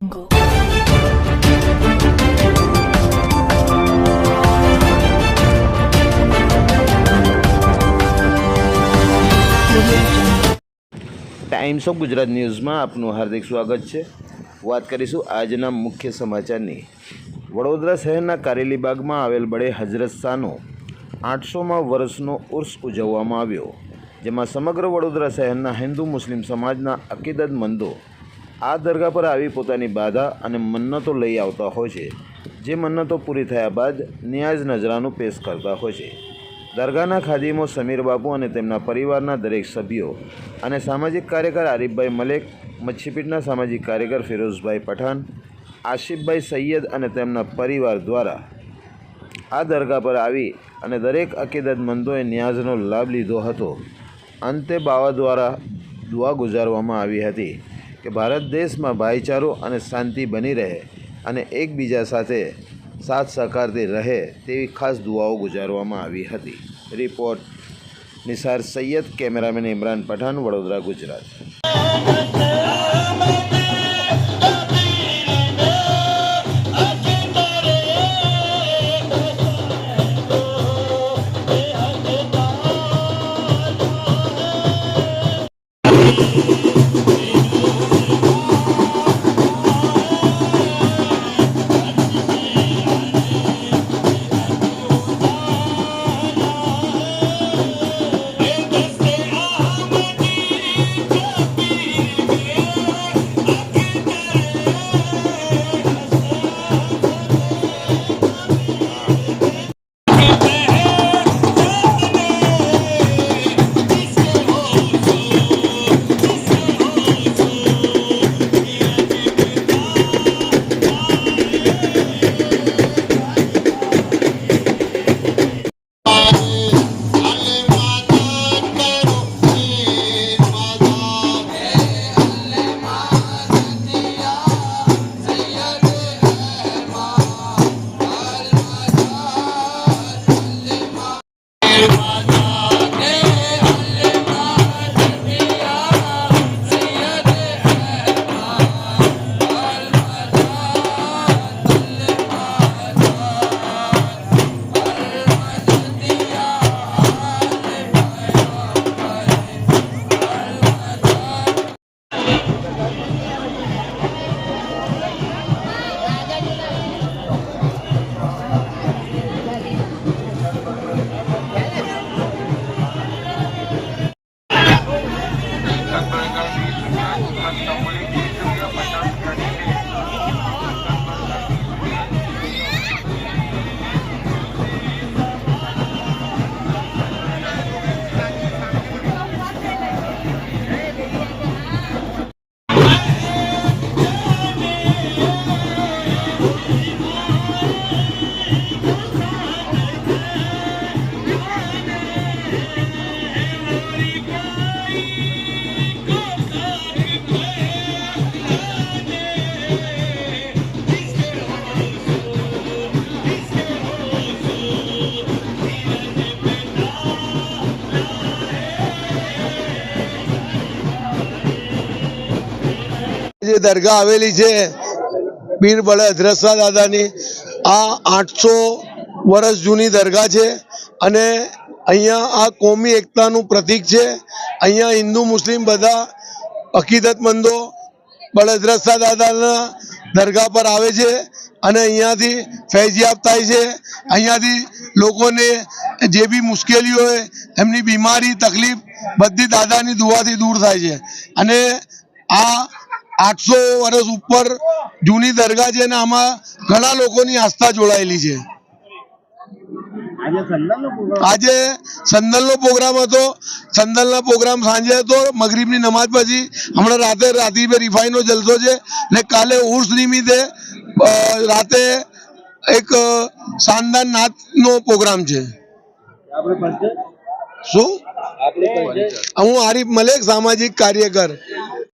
Jungle. Times of Gujarat ન્યૂઝમાં આપનું હાર્દિક સ્વાગત છે વાત કરીશું આજના મુખ્ય સમાચારની વડોદરા શહેરના કારેલી બાગમાં આવેલ બડે હજરત શાહનો આઠસોમાં વર્ષનો ઉર્સ ઉજવવામાં આવ્યો, જેમાં સમગ્ર વડોદરા શહેરના હિન્દુ મુસ્લિમ સમાજના અકીદતમંદો આ દરગાહ પર આવી પોતાની બાધા અને મન્નતો લઈ આવતા હોય છે, જે મન્નતો પૂરી થયા બાદ ન્યાઝ નજરાનું પેશ કરતા હોય છે. દરગાહના ખાદીમો સમીર બાપુ અને તેમના પરિવારના દરેક સભ્યો અને સામાજિક કાર્યકર આરીફભાઈ મલેક, મચ્છીપીટના સામાજિક કાર્યકર ફિરોઝભાઈ પઠાણ, આશિફભાઈ સૈયદ અને તેમના પરિવાર દ્વારા આ દરગાહ પર આવી અને દરેક અકીદતમંદોએ ન્યાઝનો લાભ લીધો હતો. અંતે બાવા દ્વારા દુઆ ગુજારવામાં આવી હતી. કે ભારત દેશમાં ભાઈચારો અને શાંતિ બની રહે અને એકબીજા સાથે સાથ સહકારથી રહે તેવી ખાસ દુઆઓ ગુજારવામાં આવી હતી. Report Nisar Sayyed cameraman Imran Pathan, Vadodara, Gujarat. જે દરગાહ આવેલી છે પીર બળે હજરતશાહ દાદાની. આ આઠસો વર્ષ જૂની દરગાહ છે અને અહીંયા આ કોમી એકતાનું પ્રતીક છે. અહીંયા હિન્દુ, મુસ્લિમ બધા અકીદતમંદો બળે હજરતશાહ દાદાના દરગાહ પર આવે છે અને અહીંયાથી ફૈજયાબ થાય છે. અહીંયાથી લોકોને જે બી મુશ્કેલી હોય, એમની બીમારી, તકલીફ બધી દાદાની દુઆથી દૂર થાય છે. અને આ આઠસો વર્ષ ઉપર જૂની દરગાહ છે અને આમાં ઘણા લોકોની આસ્થા જોડાયેલી છે. આજે સંદલનો પ્રોગ્રામ હતો. સંદલના પ્રોગ્રામ સાંજે હતો. મગરીબની નમાજ પછી હમણાં રાતે રાતીબે રિફાઈનો જલસો છે ને કાલે ઉર્સ નિમિત્તે રાતે એક શાનદાર શાનદાર નાચનો પ્રોગ્રામ છે. શું? હું આરીફ મલેક સામાજિક કાર્યકર.